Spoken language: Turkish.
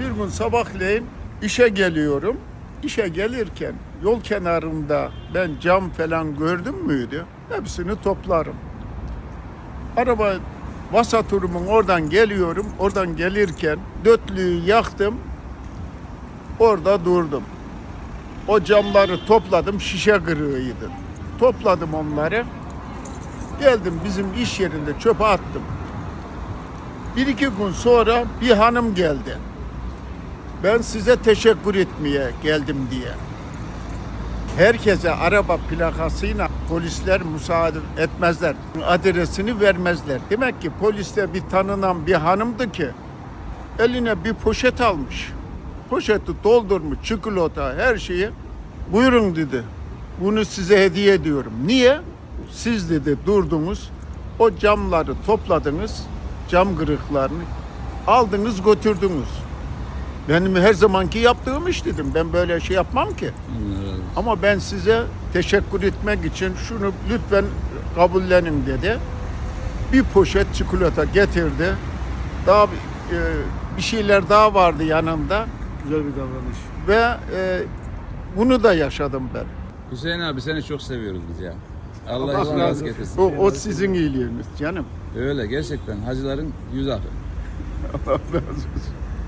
Bir gün sabahleyin işe geliyorum. İşe gelirken yol kenarında ben cam falan gördüm müydü? Hepsini toplarım. Araba vasaturumun oradan geliyorum. Oradan gelirken dötlüğü yaktım. Orada durdum. O camları topladım. Şişe kırığıydı. Topladım onları. Geldim bizim iş yerinde çöpe attım. Bir iki gün sonra bir hanım geldi. Ben size teşekkür etmeye geldim diye. Herkese araba plakasıyla polisler müsaade etmezler. Adresini vermezler. Demek ki poliste bir tanınan bir hanımdı ki eline bir poşet almış. Poşeti doldurmuş çikolata her şeyi. Buyurun dedi. Bunu size hediye ediyorum. Niye? Siz dedi durdunuz. O camları topladınız. Cam kırıklarını aldınız götürdünüz. Benim her zamanki yaptığım iş dedim. Ben böyle şey yapmam ki. Ama ben size teşekkür etmek için şunu lütfen kabullenin dedi. Bir poşet çikolata getirdi. Daha bir, e, bir şeyler daha vardı yanında Güzel bir davranış. ve e, bunu da yaşadım ben. Hüseyin abi seni çok seviyoruz biz ya. Allah Allah razı razı getirsin. O, o sizin iyiliğiniz canım. Öyle gerçekten hacıların yüz akı. Allah razı olsun.